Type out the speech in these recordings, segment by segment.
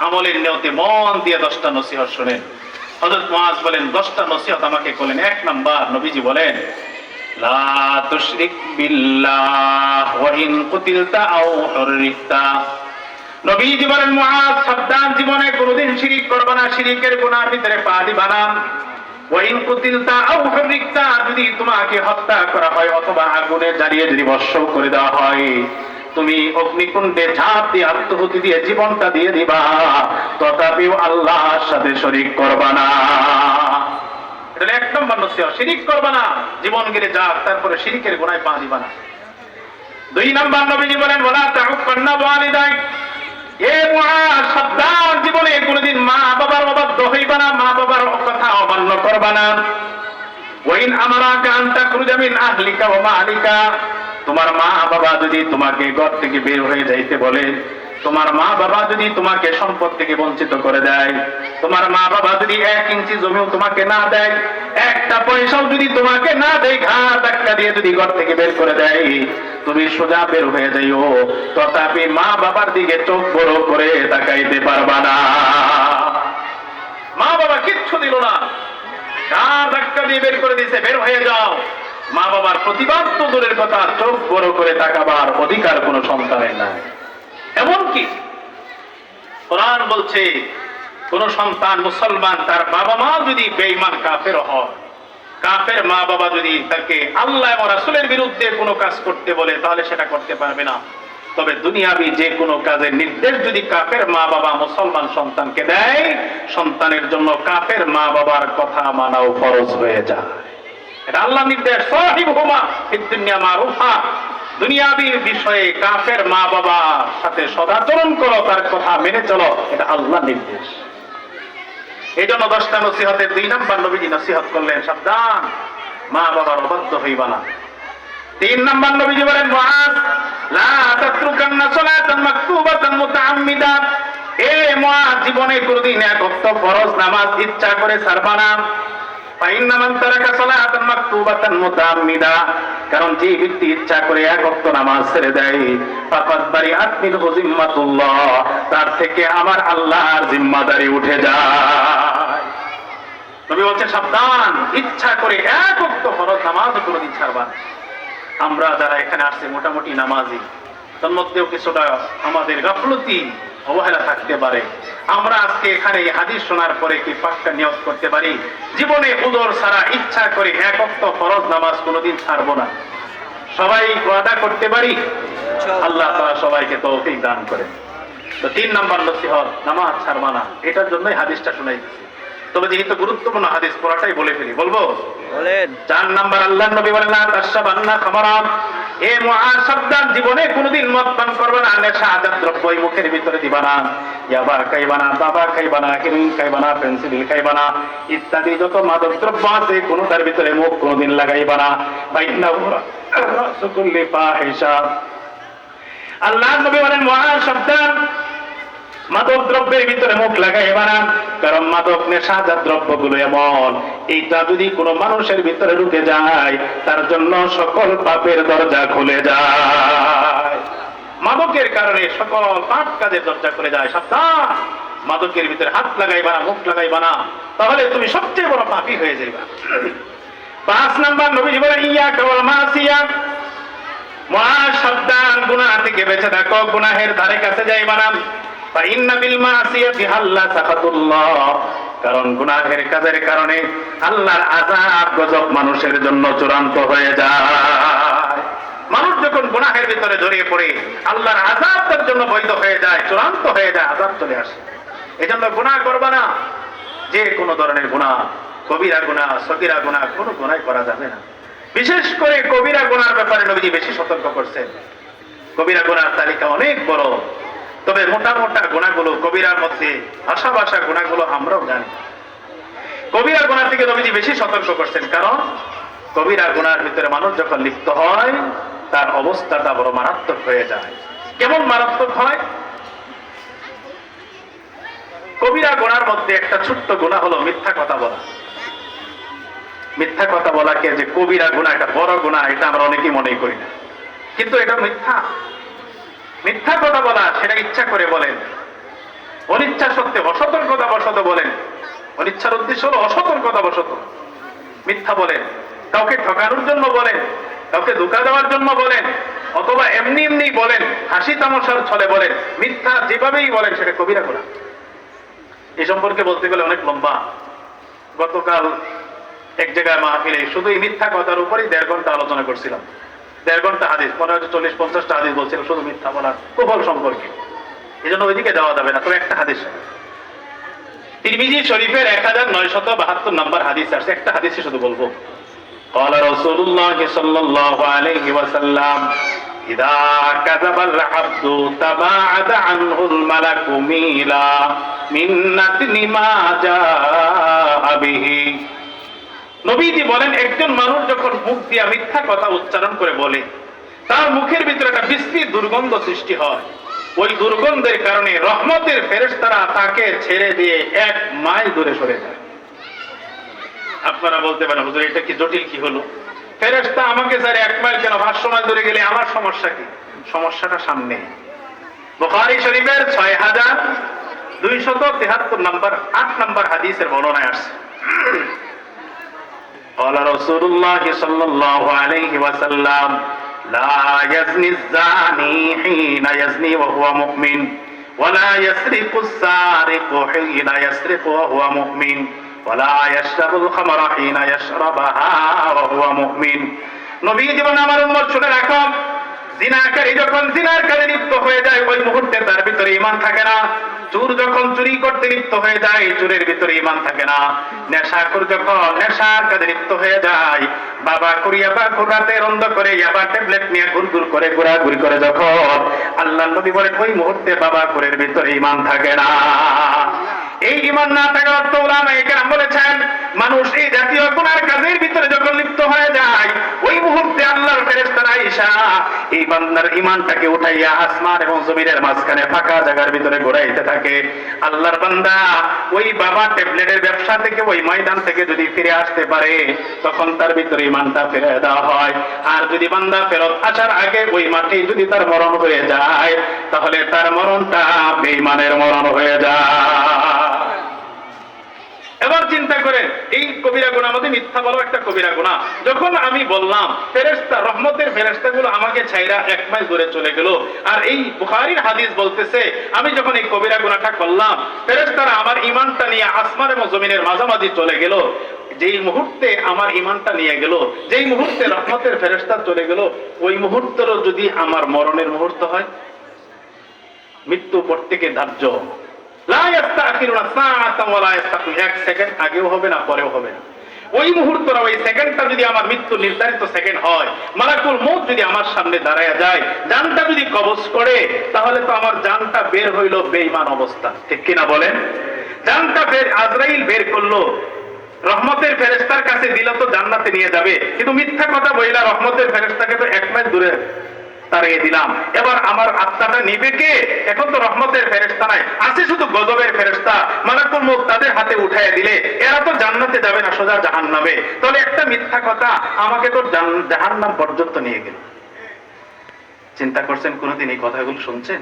আমলের নিয়তে মন দিয়ে দশটা নসিহত শোনেন। হযরত মুআজ বলেন, দশটা নসিহত আমাকে বলেন এক নাম্বার নবীজি বলেন কোনোদিন না ভিতরে পা দিবা না। কুতিলতা যদি তোমাকে হত্যা করা হয় অথবা আগুনে জ্বালিয়ে যদি ভস্ম করে দেওয়া হয়। তুমি অগ্নিকুণ্ডে ঝাঁপ দিয়ে আত্মহুতি দিয়ে জীবনটা দিয়ে দিবা। তথাপিও আল্লাহর সাথে শরিক করবা না। দুই বলেন এ জীবনে মা বাবার মা বাবার কথা অমান্য করবা না। তোমার মা বাবা যদি তোমাকে ঘর থেকে বের হয়ে যাইতে বলে, তোমার মা বাবা যদি তোমাকে সম্পদ থেকে বঞ্চিত করে দেয়, তোমার মা বাবা যদি এক ইঞ্চি জমিও তোমাকে না দেয়, একটা পয়সাও যদি তোমাকে না দেয় ঘা ধাক্কা দিয়ে যদি ঘর থেকে বের করে দেয়, তুমি সোজা বের হয়ে যাইও। তথাপি মা বাবার দিকে চোখ বড় করে তাকাইতে পারবা না। মা বাবা কিচ্ছু দিল না। গা ধাক্কা দিয়ে বের করে দিছে, বের হয়ে যাও। মা বাবার প্রতিবাদ তো দূরের কথা, চোখ বড় করে তাকাবার অধিকার কোনো সন্তানের নাই। এমনকি কোরআন বলছে, কোন সন্তান মুসলমান তার বাবা মা যদি বেঈমান কাফের হয়, কাফের মা বাবা যদি তাকে আল্লাহ এবং রাসূলের বিরুদ্ধে কোনো কাজ করতে বলে, তাহলে সেটা করতে পারবে না। তবে দুনিয়াবি যে কোনো কাজের নির্দেশ যদি কাফের মা বাবা মুসলমান সন্তানকে দেয়, সন্তানের জন্য কাফের মা বাবার কথা মানাও ফরজ হয়ে যায়। এটা আল্লাহ নির্দেশ সাহিবহুমা ফিদ দুনিয়া বিষয়ে কাফের মা সাথে সদাচরণ করো, তার কথা মেনে চলো, এটা আল্লাহ নির্দেশ। এই জন্য দশটা দুই নাম্বার নবীজি নসিহত করলেন, সাবধান মা বাবার অবাধ্য হইবা না। তিন নাম্বার নবীজি বলেন মুআজ লা মাকতুবাতান এ মুআজ জীবনে কোনদিন এক ফরজ নামাজ ইচ্ছা করে ছাড়বা না। কারণ যে ব্যক্তি ইচ্ছা করে এক ওয়াক্ত নামাজ ছেড়ে দেয় ফাকাদ বারিআত মিনহু জিম্মাতুল্লাহ তার থেকে আমার আল্লাহর জিম্মাদারি উঠে যায় নবী বলছেন, সাবধান ইচ্ছা করে এক ওয়াক্ত ফরজ নামাজ কোনোদিন ছাড়বা। আমরা যারা এখানে আসছে মোটামুটি নামাজি তার মধ্যেও কিছুটা আমাদের গাফলতি অবহেলা থাকতে পারে। আমরা আজকে এখানে এই হাদিস শোনার পরে কি পাক্কা নিয়োগ করতে পারি। জীবনে উদর ছাড়া ইচ্ছা করে এক অক্ত ফরজ নামাজ কোনোদিন ছাড়বো না। সবাই ওয়াদা করতে পারি? আল্লাহ তারা সবাইকে তৌফিক দান করে তো তিন নাম্বার নসিহত নামাজ ছাড়বা না। এটার জন্যই হাদিসটা শোনাই তবে যেহেতু গুরুত্বপূর্ণ হাদিস পড়াটাই বলে ফেলি। বলব? বলেন। চার নাম্বার আল্লাহ নবী বলেন খামারাম এ জীবনে কোনোদিন মদ পান করবে না, নেশা আজাদ দ্রব্য মুখের ভিতরে দিবা না। ইয়াবা খাইবা না খাইবা না খাইবা না, পেন্সিল খাইবা না, ইত্যাদি যত মাদক দ্রব্য আছে, কোনোটার ভিতরে মুখ কোনোদিন লাগাইবা না। বাইন্না পা হিসাব আল্লাহ নবী বলেন মহান সাবধান মাদক দ্রব্যের ভিতরে মুখ লাগাই না কারণ মাদক নেশাজাত দ্রব্যগুলো এমন। এইটা যদি কোনো মানুষের ভিতরে ঢুকে যায়, তার জন্য সকল পাপের দরজা খুলে যায়। মাদকের কারণে সকল পাপ কাজের দরজা খুলে যায়। সাবধান! মাদকের ভিতরে হাত লাগাইবা না মুখ লাগাইবা না তাহলে তুমি সবচেয়ে বড় পাপী হয়ে যাইবা। পাঁচ নাম্বার নবী বলে ইয়া কেবল মাসিয়া। মহা সাবধান, গুনাহ থেকে বেঁচে থাকো, গুনাহের ধারে কাছে যাইবা না। কারণ গুনাহের কাজের কারণে আল্লাহর আযাব গজব মানুষের জন্য চূড়ান্ত হয়ে যায়। মানুষ যখন গুনাহের ভিতরে জড়িয়ে পড়ে, আল্লাহর আযাব তার জন্য বৈধ হয়ে যায়, চূড়ান্ত হয়ে যায়, আযাব চলে আসে। এজন্য গুনাহ করবা না। যে কোনো ধরনের গুনাহ, কবিরা গুনাহ, সগীরা গুনাহ, কোনো গুনাহ করা যাবে না। বিশেষ করে কবিরা গুনার ব্যাপারে নবীজি বেশি সতর্ক করছেন। কবিরা গুনার তালিকা অনেক বড়। তবে মোটা মোটা গুণাগুলো, কবিরার মধ্যে ভাষা ভাষা গুণাগুলো আমরাও জানি। কবিরা গোনার থেকে নবীজি বেশি সতর্ক করছেন। কারণ কবিরা গুণার ভিতরে মানুষ যখন লিপ্ত হয়, তার অবস্থাটা বড় মারাত্মক হয়ে যায়। কেমন মারাত্মক হয়? কবিরা গুণার মধ্যে একটা ছোট্ট গুণা হলো মিথ্যা কথা বলা। মিথ্যা কথা বলাকে যে কবিরা গুণা, একটা বড় গুণা, এটা আমরা অনেকেই মনে করি না। কিন্তু এটা মিথ্যা। মিথ্যা কথা বলা, সেটা ইচ্ছা করে বলেন। অনিচ্ছা মিথ্যার উদ্দেশ্য হলো অসতর্কতা বশত মিথ্যা বলেন। কাউকে ঠকানোর জন্য বলেন, কাউকে ধোকা দেওয়ার জন্য বলেন, অথবা এমনি এমনি বলেন, হাসি তামাশার ছলে বলেন, মিথ্যা যেভাবেই বলেন, সেটা কবিরা করা। এ সম্পর্কে বলতে গেলে অনেক লম্বা। গতকাল এক জায়গায় মাহফিলে শুধু এই মিথ্যা কথার উপরেই দেড় ঘণ্টা আলোচনা করছিলাম। দেড় ঘন্টা হাদিস মনে হচ্ছে চল্লিশ পঞ্চাশটা হাদিস বলছিলাম শুধু মিথ্যা বলার কুফল সম্পর্কে এই জন্য ওইদিকে যাওয়া যাবে না তবে একটা হাদিস তিরমিজি শরীফের এক হাজার নয়শত বাহাত্তর নম্বর হাদিস আছে একটা হাদিসই শুধু বলবো قال رسول الله صلى الله عليه وسلم إذا كذب العبد تباعد عنه الملك ميلا من نتن ما جاء به নবীজি বলেন, একজন মানুষ যখন মুখ দিয়া মিথ্যা কথা উচ্চারণ করে বলে, তার মুখের ভিতরে একটা বিশ্রী দুর্গন্ধ সৃষ্টি হয়। ওই দুর্গন্ধের কারণে রহমতের ফেরেশতারা তাকে ছেড়ে দিয়ে এক মাইল দূরে সরে যায়। আপনারা বলতে পারেন, হুজুর, এটা কি জটিল কি হলো? ফেরেশতা আমাকে স্যার এক মাইল কেন পাঁচশো মাইল দূরে গেলে, আমার সমস্যা কি? সমস্যাটা সামনে। বুখারী শরীফের ছয় হাজার দুইশত তেহাত্তর নম্বর, আট নম্বর হাদিসের বর্ণনায় আসছে। قال رسول الله صلى الله عليه وسلم لا يزني الزاني حين يزني وهو مؤمن ولا يسرق السارق حين يسرق وهو مؤمن ولا يشرب الخمر حين يشربها وهو مؤمن নবী জীবন আমার উম্মত শুনে রাখো জিনাকারী যখন জিনার কাজে লিপ্ত হয়ে যায় ওই মুহূর্তে তার ভিতরে ইমান থাকে না চোর যখন চুরি করতে লিপ্ত হয়ে যায়, চুরের ভিতরে ইমান থাকে না। নেশাখোর যখন নেশার কাজে লিপ্ত হয়ে যায়, বাবা করিয়া বা ঘোরাতে রন্ধ করে আবার ট্যাবলেট নিয়ে ঘুরঘুর করে ঘোরাঘুরি করে যখন আল্লাহ নবী বলেন, ওই মুহূর্তে বাবা কোরের ভিতরে ইমান থাকে না। এই ইমান না থাকার অর্থ ওলামা একরাম বলেছেন, মানুষ এই জাতীয় গুনার কাজের ভিতরে যখন লিপ্ত হয়ে যায় ওই মুহূর্তে আল্লাহর ইমানটাকে উঠাইয়া আসমান এবং জমিনের মাঝখানে ফাঁকা জায়গার ভিতরে ঘোরাইতে থাকে। আল্লাহর বান্দা ওই বাবা ট্যাবলেটের ব্যবসা থেকে ওই ময়দান থেকে যদি ফিরে আসতে পারে, তখন তার ভিতরে ইমানটা ফিরে দেওয়া হয়। আর যদি বান্দা ফেরত আসার আগে ওই মাঠে যদি তার মরণ হয়ে যায়, তাহলে তার মরণটা বেঈমানের মরণ হয়ে যায়। এবার চিন্তা করেন এই কবিরা গুণা মধ্যে মিথ্যা বলো একটা কবিরা গুণা। যখন আমি বললাম ফেরেস্তা রহমতের ফেরেস্তা গুলো আমাকে ছাইরা এক মাইল দূরে চলে গেল। আর এই বুখারির হাদিস বলতেছে, আমি যখন এই কবিরা গুণাটা করলাম ফেরেস্তারা আমার ইমানটা নিয়ে আসমান এবং জমিনের মাঝামাঝি চলে গেল। যেই মুহূর্তে আমার ইমানটা নিয়ে গেল, যেই মুহূর্তে রহমতের ফেরেস্তা চলে গেল, ওই মুহূর্তেরও যদি আমার মরণের মুহূর্ত হয় মৃত্যু প্রত্যেকে ধার্য জানটা তাহলে তো আমার জানটা বের হইল বেঈমান অবস্থা। ঠিক কিনা বলেন? জানটা বের, আজরাইল বের করল। রহমতের ফেরেস্তার কাছে দিল তো জান্নাতে নিয়ে যাবে। কিন্তু মিথ্যা কথা বইলা রহমতের ফেরেস্তাকে তো এক মাইল দূরে তাড়িয়ে দিলাম। এবার আমার আত্মাটা নিবে কে? এখন তো রহমতের ফেরেস্তা নাই। আছে শুধু গজবের ফেরেস্তা মালাকুল মুখ তাদের হাতে উঠায় দিলে, এরা তো জান্নাতে যাবে না, সোজা জাহান নামে তাহলে একটা মিথ্যা কথা আমাকে তো জাহান নাম পর্যন্ত নিয়ে গেল। চিন্তা করছেন কোনোদিন এই কথাগুলো শুনছেন?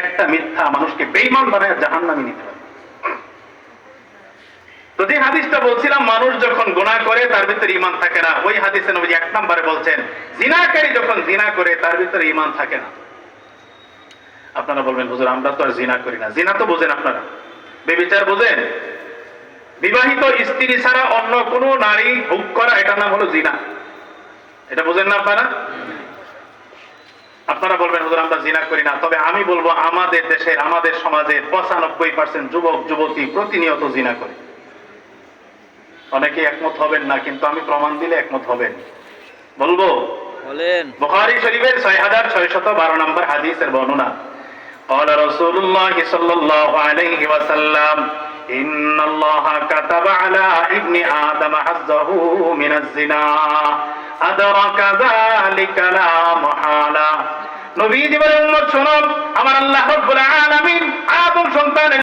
একটা মিথ্যা মানুষকে বেইমান বানায় জাহান নামে নিতে তো যে হাদিসটা বলছিলাম, মানুষ যখন গুনাহ করে, তার ভিতরে ইমান থাকে না। ওই হাদিসে নবী এক নম্বরে বলছেন, জিনাকারী যখন জিনা করে, তার ভিতরে ইমান থাকে না। আপনারা বলবেন, হুজুর, আমরা তো আর জিনা করি না। জিনা তো বোঝেন আপনারা। বেবিচার বোঝেন? বিবাহিত স্ত্রী ছাড়া অন্য কোনো নারী ভোগ করা, এটার নাম হলো জিনা। এটা বোঝেন না আপনারা? আপনারা বলবেন, হুজুর, আমরা জিনা করি না। তবে আমি বলব, আমাদের দেশের, আমাদের সমাজের পঁচানব্বই পার্সেন্ট যুবক, যুবতী প্রতিনিয়ত জিনা করে। অনেকে একমত হবেন না কিন্তু আমি প্রমাণ দিলে একমত হবেন বলবো বলেন বুখারী শরীফের ছয় হাজার ছয়শত বারো নম্বর হাদিসের বর্ণনা قال رسول الله صلى الله عليه وسلم إن الله كتب على ابن آدم حظه من الزنا أدرك ذلك لا محالة নবী জীবনের উম্মত শোনো আমার আল্লাহ রব্বুল আলামিন আদম সন্তান